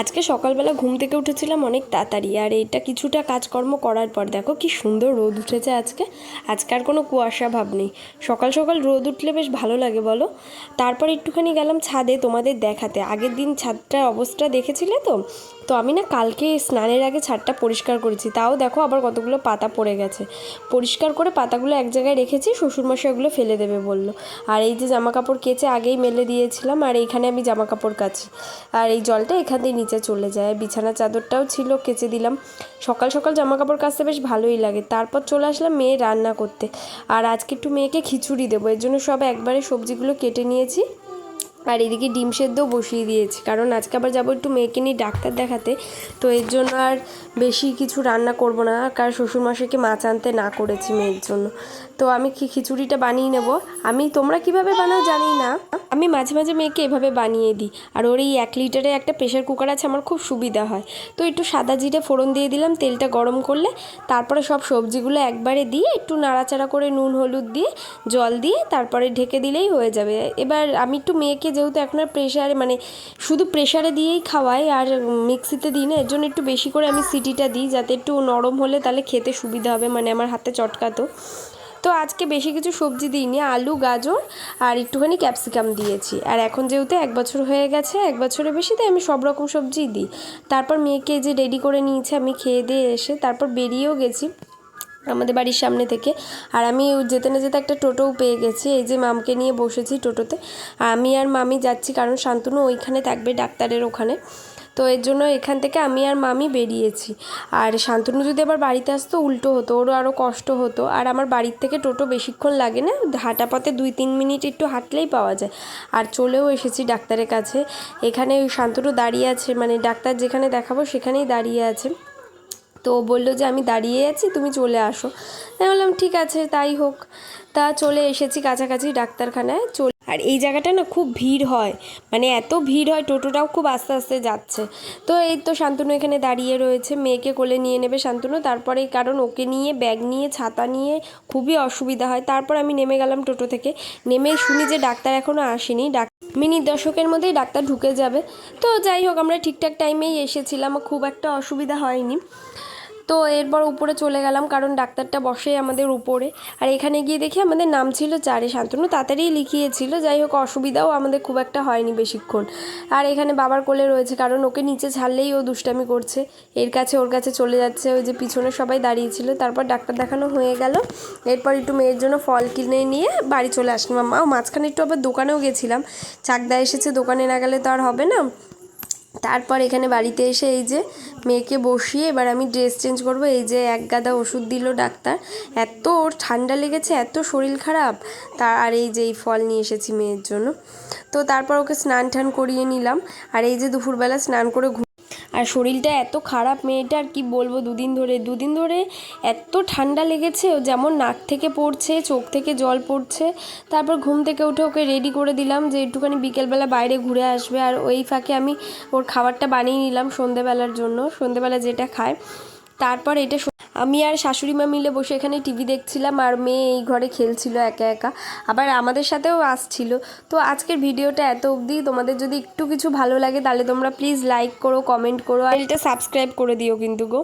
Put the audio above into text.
আজকে সকালবেলা ঘুম থেকে উঠেছিলাম অনেক তাড়াতাড়ি, আর এইটা কিছুটা কাজকর্ম করার পর, দেখো কি সুন্দর রোদ উঠেছে আজকে। আজকে আর কোনো কুয়াশা ভাব নেই। সকাল সকাল রোদ উঠলে বেশ ভালো লাগে, বলো। তারপর একটুখানি গেলাম ছাদে তোমাদের দেখাতে। আগের দিন ছাদটার অবস্থা দেখেছিলে তো? তো আমি না কালকে স্নানের আগে ছাদটা পরিষ্কার করেছি। তাও দেখো আবার কতগুলো পাতা পড়ে গেছে। পরিষ্কার করে পাতাগুলো এক জায়গায় রেখেছি, শ্বশুরমশাই ওগুলো ফেলে দেবে বলল। আর এই যে জামা কাপড় কেচে আগেই মেলে দিয়েছিলাম, আর এইখানে আমি জামা কাপড় কাচি। আর এই জলটা এখান দিয়ে নিচে চলে যায়। বিছানা চাদরটাও ছিল, কেচে দিলাম। সকাল সকাল জামা কাপড় কাচতে বেশ ভালোই লাগে। তারপর চলে আসলাম মেয়ে রান্না করতে। আর আজকে একটু মেয়েকে খিচুড়ি দেবো। এর জন্য সব একবারে সবজিগুলো কেটে নিয়েছি। আর এদিকে ডিম সেদ্ধও বসিয়ে দিয়েছি। কারণ আজকে আবার যাব একটু মেয়েকে নিয়ে ডাক্তার দেখাতে। তো এর জন্য আর বেশি কিছু রান্না করব না, কারণ শ্বশুরমশাইকে মাছ আনতে না করেছি মেয়ের জন্য। তো আমি খিচুড়িটা বানিয়ে নেব? আমি তোমরা কীভাবে বানাও জানি না। আমি মাঝে মাঝে মেয়েকে এভাবে বানিয়ে দিই। আর ওর এই এক লিটারে একটা প্রেশার কুকার আছে, আমার খুব সুবিধা হয়। তো একটু সাদা জিরে ফোড়ন দিয়ে দিলাম, তেলটা গরম করলে তারপরে সব সবজিগুলো একবারে দিয়ে একটু নাড়াচাড়া করে নুন, হলুদ দিয়ে জল দিয়ে তারপরে ঢেকে দিলেই হয়ে যাবে। এবার আমি একটু মেয়েকে যেহেতু এখন আর প্রেশারে মানে শুধু প্রেশারে দিয়েই খাওয়াই আর মিক্সিতে দিই না, এর জন্য একটু বেশি করে আমি সিটিটা দিই যাতে একটু নরম হলে তাহলে খেতে সুবিধা হবে মানে আমার হাতে চটকাতো। তো আজকে বেশি কিছু সবজি দিইনি, আলু, গাজর আর একটুখানি ক্যাপসিকাম দিয়েছি। আর এখন যেহেতু এক বছর হয়ে গেছে, এক বছরের বেশি তাই আমি সব রকম সবজিই দিই। তারপর মেয়েকে যে রেডি করে নিয়েছে, আমি খেয়ে দিয়ে এসে তারপর বেরিয়েও গেছি। আমাদের বাড়ির সামনে থেকে। আর আমি যেতে না যেতে একটা টোটোও পেয়ে গেছি। এই যে মামকে নিয়ে বসেছি টোটোতে। আমি আর মামি যাচ্ছি কারণ শান্তনু ওইখানে থাকবে ডাক্তারের ওখানে। তো এর জন্য এখান থেকে আমি আর মামি বেরিয়েছি। আর শান্তনু যদি আবার বাড়িতে আসতো, উল্টো হতো, ওরও আরও কষ্ট হতো। আর আমার বাড়ির থেকে টোটো বেশিক্ষণ লাগে না, হাঁটা পথে দুই তিন মিনিট একটু হাঁটলেই পাওয়া যায়। আর চলেও এসেছি ডাক্তারের কাছে। এখানে ওই শান্তনু দাঁড়িয়ে আছে মানে ডাক্তার যেখানে দেখাবো সেখানেই দাঁড়িয়ে আছে। তো বলল যে আমি দাঁড়িয়ে আছি, তুমি চলে আসো। আমি বললাম, ঠিক আছে, তাই হোক। তা চলে এসেছি কাছাকাছি ডাক্তারখানায়, চল আর এই জায়গাটা না খুব ভিড় হয়। মানে এত ভিড় হয়, টোটোটাও খুব আস্তে আস্তে যাচ্ছে। তো এই তো শান্তনু এখানে দাঁড়িয়ে রয়েছে। মেয়েকে কোলে নিয়ে নেবে শান্তনু। তারপরে কারণ ওকে নিয়ে, ব্যাগ নিয়ে, ছাতা নিয়ে খুবই অসুবিধা হয়। তারপর আমি নেমে গেলাম টোটো থেকে। নেমে শুনি যে ডাক্তার এখনও আসেনি। ডাক মিনিট দশকের মধ্যেই ডাক্তার ঢুকে যাবে। তো যাই হোক, আমরা ঠিকঠাক টাইমেই এসেছিলাম। খুব একটা অসুবিধা হয়নি। তো এরপর উপরে চলে গেলাম, কারণ ডাক্তারটা বসে আমাদের উপরে। আর এখানে গিয়ে দেখি আমাদের নাম ছিল চারে শান্তনু তাড়াতাড়ি লিখিয়েছিল। যাই হোক, অসুবিধাও আমাদের খুব একটা হয়নি বেশিক্ষণ। আর এখানে বাবার কোলে রয়েছে, কারণ ওকে নিচে ছাড়লেই ও দুষ্টামি করছে। এর কাছে, ওর কাছে চলে যাচ্ছে, ওই যে পিছনে সবাই দাঁড়িয়েছিল। তারপর ডাক্তার দেখানো হয়ে গেল। এরপর একটু মেয়ের জন্য ফল কিনে নিয়ে বাড়ি চলে আসলাম। মা মাঝখানে একটু আবার দোকানেও গেছিলাম। চাকদা এসেছে, দোকানে না গেলে তো আর হবে না। তারপর এখানে বাড়িতে এসে এই যে মেয়েকে বসিয়ে এবার আমি ড্রেস চেঞ্জ করব। এই যে এক গাদা ওষুধ দিল ডাক্তার। এত ওর ঠান্ডা লেগেছে, এত শরীর খারাপ। তা আর এই যে এই ফল নিয়ে এসেছি মেয়ের জন্য। তো তারপর ওকে স্নান টান করিয়ে নিলাম। আর এই যে দুপুরবেলা স্নান করে আর শরীরটা এত খারাপ মেয়েটা আর কি বলব দুদিন ধরে দুদিন ধরে এত ঠান্ডা লেগেছে, ও যেমন নাক থেকে পড়ছে, চোখ থেকে জল পড়ছে। তারপর ঘুম থেকে উঠে ওকে রেডি করে দিলাম যে একটুখানি বিকেলবেলা বাইরে ঘুরে আসবে। আর ওই ফাঁকে আমি ওর খাবারটা বানিয়ে নিলাম সন্ধেবেলার জন্য, সন্ধেবেলা যেটা খায়। তারপর এটা আমি আর শাশুড়ি মা মিলে বসে এখানে টিভি দেখছিলাম আর মেয়ে এই ঘরে খেলছিল একা একা। আবার আমাদের সাথেও আসছিল। তো আজকের ভিডিওটা এত অবধি। তোমাদের যদি একটু কিছু ভালো লাগে তাহলে তোমরা প্লিজ লাইক করো কমেন্ট করো আর এটা সাবস্ক্রাইব করে দিও কিন্তু গো।